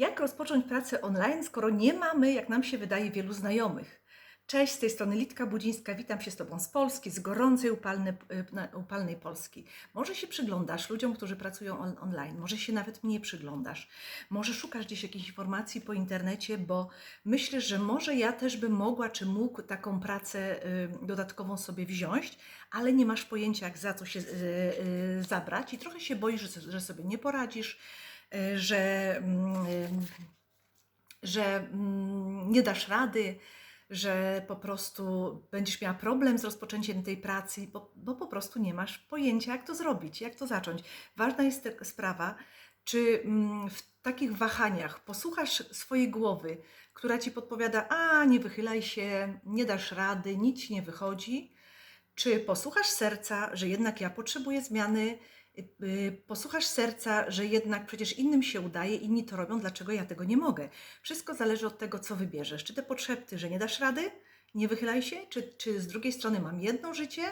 Jak rozpocząć pracę online, skoro nie mamy, jak nam się wydaje, wielu znajomych? Cześć, z tej strony Litka Budzińska, witam się z Tobą z Polski, z gorącej, upalnej, upalnej Polski. Może się przyglądasz ludziom, którzy pracują on, online, może się nawet mnie przyglądasz, może szukasz gdzieś jakichś informacji po internecie, bo myślisz, że może ja też bym mogła, czy mógł taką pracę y, dodatkową sobie wziąć, ale nie masz pojęcia, jak za to się y, y, zabrać i trochę się boisz, że, że sobie nie poradzisz, y, że, mm, że mm, nie dasz rady, że po prostu będziesz miała problem z rozpoczęciem tej pracy, bo, bo po prostu nie masz pojęcia, jak to zrobić, jak to zacząć. Ważna jest sprawa, czy mm, w takich wahaniach posłuchasz swojej głowy, która ci podpowiada, a nie wychylaj się, nie dasz rady, nic nie wychodzi, czy posłuchasz serca, że jednak ja potrzebuję zmiany, posłuchasz serca, że jednak przecież innym się udaje, inni to robią, dlaczego ja tego nie mogę? Wszystko zależy od tego, co wybierzesz. Czy te potrzeby, że nie dasz rady, nie wychylaj się, czy, czy z drugiej strony mam jedno życie,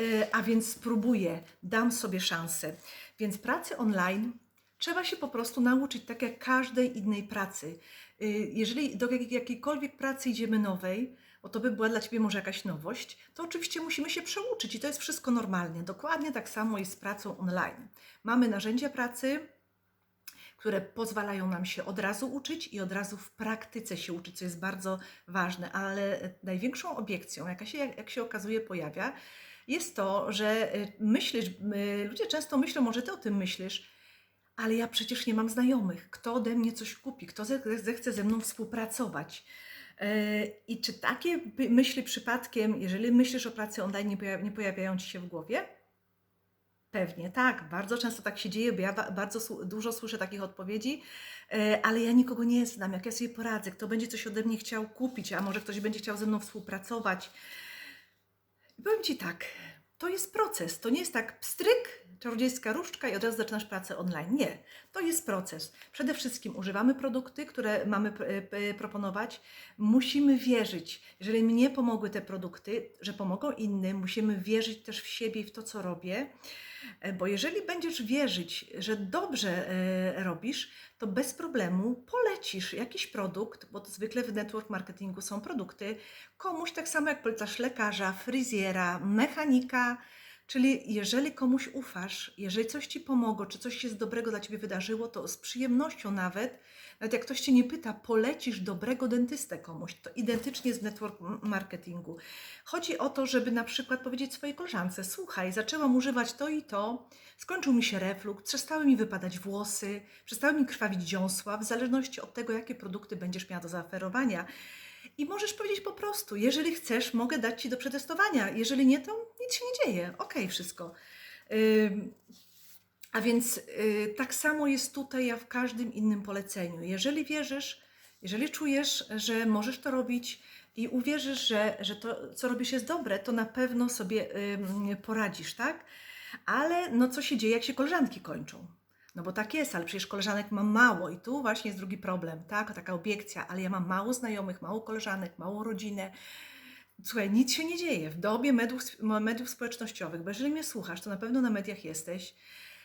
y, a więc spróbuję, dam sobie szansę. Więc pracy online trzeba się po prostu nauczyć, tak jak każdej innej pracy. Y, Jeżeli do jak- jakiejkolwiek pracy idziemy nowej, bo to by była dla Ciebie może jakaś nowość, to oczywiście musimy się przeuczyć i to jest wszystko normalnie. Dokładnie tak samo jest z pracą online. Mamy narzędzia pracy, które pozwalają nam się od razu uczyć i od razu w praktyce się uczyć, co jest bardzo ważne, ale największą obiekcją, jaka się, jak, się okazuje, pojawia, jest to, że y, myślisz, y, ludzie często myślą, może ty o tym myślisz, ale ja przecież nie mam znajomych. Kto ode mnie coś kupi? Kto ze- zechce ze mną współpracować? I czy takie myśli przypadkiem, jeżeli myślisz o pracy online, nie, pojaw- nie pojawiają ci się w głowie? Pewnie tak, bardzo często tak się dzieje, bo ja ba- bardzo dużo słyszę takich odpowiedzi, e, ale ja nikogo nie znam, jak ja sobie poradzę, kto będzie coś ode mnie chciał kupić, a może ktoś będzie chciał ze mną współpracować. I powiem Ci tak, to jest proces, to nie jest tak pstryk, czarodziejska różdżka i od razu zaczynasz pracę online. Nie, to jest proces. Przede wszystkim używamy produkty, które mamy proponować. Musimy wierzyć, jeżeli mnie pomogły te produkty, że pomogą innym, musimy wierzyć też w siebie i w to, co robię. E, Bo jeżeli będziesz wierzyć, że dobrze e, robisz, to bez problemu polecisz jakiś produkt, bo to zwykle w network marketingu są produkty, komuś tak samo jak polecasz lekarza, fryzjera, mechanika. Czyli jeżeli komuś ufasz, jeżeli coś ci pomogło, czy coś się z dobrego dla ciebie wydarzyło, to z przyjemnością nawet, nawet jak ktoś cię nie pyta, polecisz dobrego dentystę komuś. To identycznie w network marketingu. Chodzi o to, żeby na przykład powiedzieć swojej koleżance: Słuchaj, zaczęłam używać to i to, skończył mi się reflux, przestały mi wypadać włosy, przestały mi krwawić dziąsła, w zależności od tego, jakie produkty będziesz miała do zaoferowania. I możesz powiedzieć po prostu: Jeżeli chcesz, mogę dać ci do przetestowania. Jeżeli nie, to nic się nie dzieje. Okej, wszystko. A więc y, tak samo jest tutaj, jak w każdym innym poleceniu. Jeżeli wierzysz, jeżeli czujesz, że możesz to robić i uwierzysz, że, że to, co robisz, jest dobre, to na pewno sobie poradzisz, tak? Ale no co się dzieje, jak się koleżanki kończą? No bo tak jest, ale przecież koleżanek mam mało i tu właśnie jest drugi problem, tak? Taka obiekcja, ale ja mam mało znajomych, mało koleżanek, małą rodzinę. Słuchaj, nic się nie dzieje. W dobie mediów, mediów społecznościowych, bo jeżeli mnie słuchasz, to na pewno na mediach jesteś,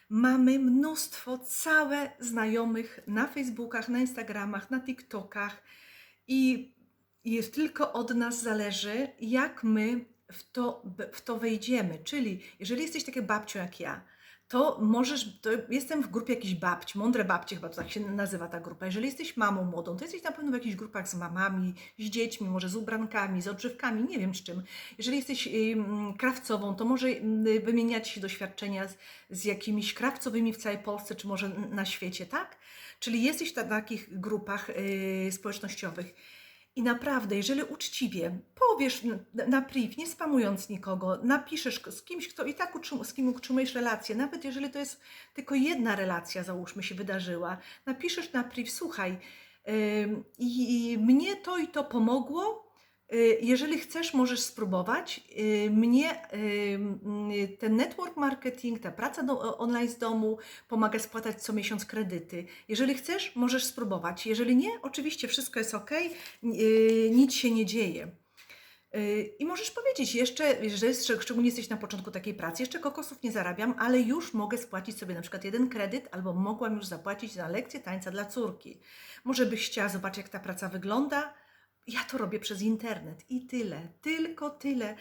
mamy mnóstwo całe znajomych na Facebookach, na Instagramach, na TikTokach i jest tylko od nas zależy, jak my w to, w to wejdziemy. Czyli jeżeli jesteś takie babcią jak ja, to możesz, to jestem w grupie jakichś babci, mądre babcie chyba to tak się nazywa ta grupa. Jeżeli jesteś mamą młodą, to jesteś na pewno w jakichś grupach z mamami, z dziećmi, może z ubrankami, z odżywkami, nie wiem z czym. Jeżeli jesteś krawcową, to może ym, wymieniać się doświadczenia z, z jakimiś krawcowymi w całej Polsce, czy może na świecie, tak? Czyli jesteś w ta- takich grupach yy, społecznościowych. I naprawdę, jeżeli uczciwie powiesz na, priv, nie spamując nikogo, napiszesz z kimś, kto i tak z kim utrzymujesz relację, nawet jeżeli to jest tylko jedna relacja, załóżmy, się wydarzyła, napiszesz na priv, słuchaj, i, i mnie to i to pomogło, y, jeżeli chcesz, możesz spróbować. Y, Mnie y, ten network marketing, ta praca do, online z domu pomaga spłacać co miesiąc kredyty. Jeżeli chcesz, możesz spróbować. Jeżeli nie, oczywiście wszystko jest ok, nic się nie dzieje. Y, I możesz powiedzieć jeszcze, że szczególnie jesteś na początku takiej pracy, jeszcze kokosów nie zarabiam, ale już mogę spłacić sobie na przykład jeden kredyt, albo mogłam już zapłacić na lekcję tańca dla córki. Może byś chciała zobaczyć, jak ta praca wygląda? Ja to robię przez internet i tyle, tylko tyle.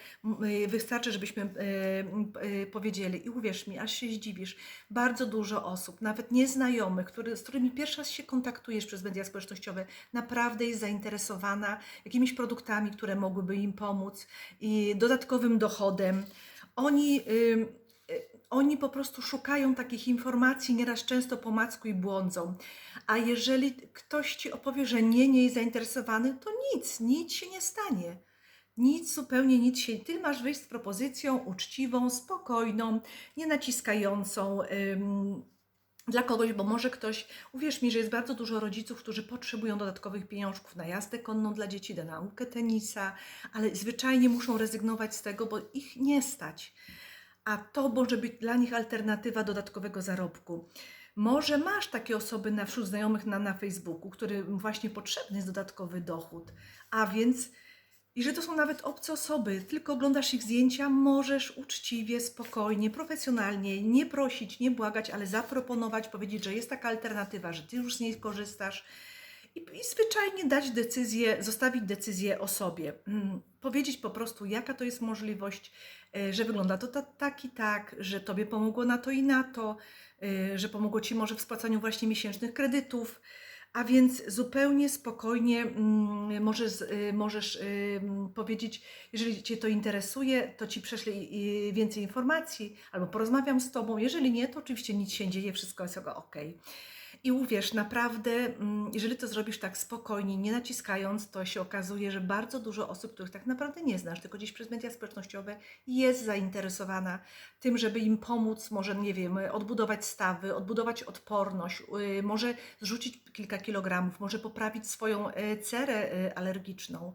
Y, Wystarczy, żebyśmy y, y, powiedzieli i uwierz mi, aż się zdziwisz, bardzo dużo osób, nawet nieznajomych, który, z którymi pierwszy raz się kontaktujesz przez media społecznościowe, naprawdę jest zainteresowana jakimiś produktami, które mogłyby im pomóc i dodatkowym dochodem. Oni, ym, y, oni po prostu szukają takich informacji, nieraz często po macku i błądzą. A jeżeli ktoś ci opowie, że nie, nie jest zainteresowany, to nic, nic się nie stanie. Nic, zupełnie nic się. Ty masz wyjść z propozycją uczciwą, spokojną, nie naciskającą. ym, dla kogoś, bo może ktoś, uwierz mi, że jest bardzo dużo rodziców, którzy potrzebują dodatkowych pieniążków na jazdę konną dla dzieci, na naukę tenisa, ale zwyczajnie muszą rezygnować z tego, bo ich nie stać. A to może być dla nich alternatywa dodatkowego zarobku. Może masz takie osoby na, wśród znajomych na, na Facebooku, którym właśnie potrzebny jest dodatkowy dochód. A więc, jeżeli to są nawet obce osoby, tylko oglądasz ich zdjęcia, możesz uczciwie, spokojnie, profesjonalnie, nie prosić, nie błagać, ale zaproponować, powiedzieć, że jest taka alternatywa, że ty już z niej korzystasz i, i zwyczajnie dać decyzję, zostawić decyzję o sobie. Mm, Powiedzieć po prostu, jaka to jest możliwość, e, że wygląda to ta, tak i tak, że tobie pomogło na to i na to, e, że pomogło ci może w spłacaniu właśnie miesięcznych kredytów. A więc zupełnie spokojnie mm, możesz, y, możesz powiedzieć, jeżeli Cię to interesuje, to Ci prześlę więcej informacji albo porozmawiam z Tobą. Jeżeli nie, to oczywiście nic się nie dzieje, wszystko jest ok. I uwierz, naprawdę, mm, jeżeli to zrobisz tak spokojnie, nie naciskając, to się okazuje, że bardzo dużo osób, których tak naprawdę nie znasz, tylko gdzieś przez media społecznościowe, jest zainteresowana tym, żeby im pomóc, może, nie wiem, odbudować stawy, odbudować odporność, y, może zrzucić kilka kilogramów, może poprawić swoją e, cerę e, alergiczną.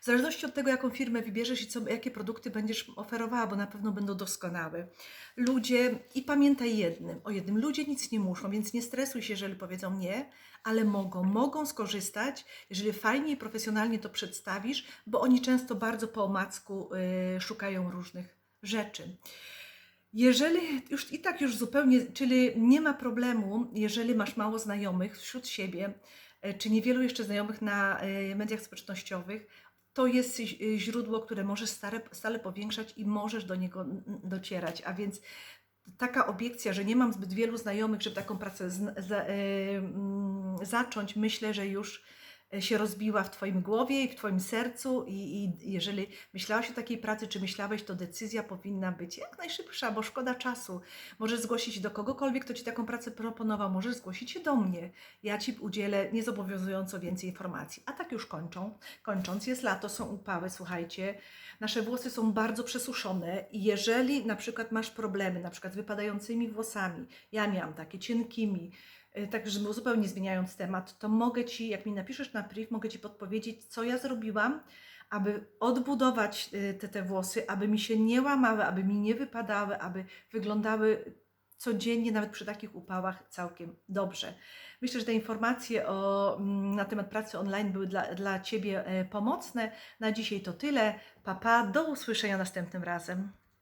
W zależności od tego, jaką firmę wybierzesz i co, jakie produkty będziesz oferowała, bo na pewno będą doskonałe. Ludzie, i pamiętaj jednym, o jednym, ludzie nic nie muszą, więc nie stresuj się, jeżeli powiedzą nie, ale mogą, mogą skorzystać, jeżeli fajnie i profesjonalnie to przedstawisz, bo oni często bardzo po omacku y, szukają różnych rzeczy. Jeżeli już i tak już zupełnie, czyli nie ma problemu, jeżeli masz mało znajomych wśród siebie, e, czy niewielu jeszcze znajomych na e, mediach społecznościowych, to jest źródło, które możesz stale, stale powiększać i możesz do niego docierać. A więc taka obiekcja, że nie mam zbyt wielu znajomych, żeby taką pracę za, e, mm, zacząć, myślę, że już się rozbiła w Twoim głowie i w Twoim sercu i, i jeżeli myślałaś o takiej pracy, czy myślałeś, to decyzja powinna być jak najszybsza, bo szkoda czasu. Możesz zgłosić się do kogokolwiek, kto Ci taką pracę proponował, możesz zgłosić się do mnie. Ja Ci udzielę niezobowiązująco więcej informacji. A tak już kończą. Kończąc, jest lato, są upały, słuchajcie. Nasze włosy są bardzo przesuszone i jeżeli na przykład masz problemy, na przykład z wypadającymi włosami, ja miałam takie cienkimi, tak żeby zupełnie zmieniając temat, to mogę Ci, jak mi napiszesz na priv, mogę Ci podpowiedzieć, co ja zrobiłam, aby odbudować y, te, te włosy, aby mi się nie łamały, aby mi nie wypadały, aby wyglądały codziennie, nawet przy takich upałach, całkiem dobrze. Myślę, że te informacje o, mm, na temat pracy online były dla, dla Ciebie e, pomocne. Na dzisiaj to tyle. Papa, pa, do usłyszenia następnym razem.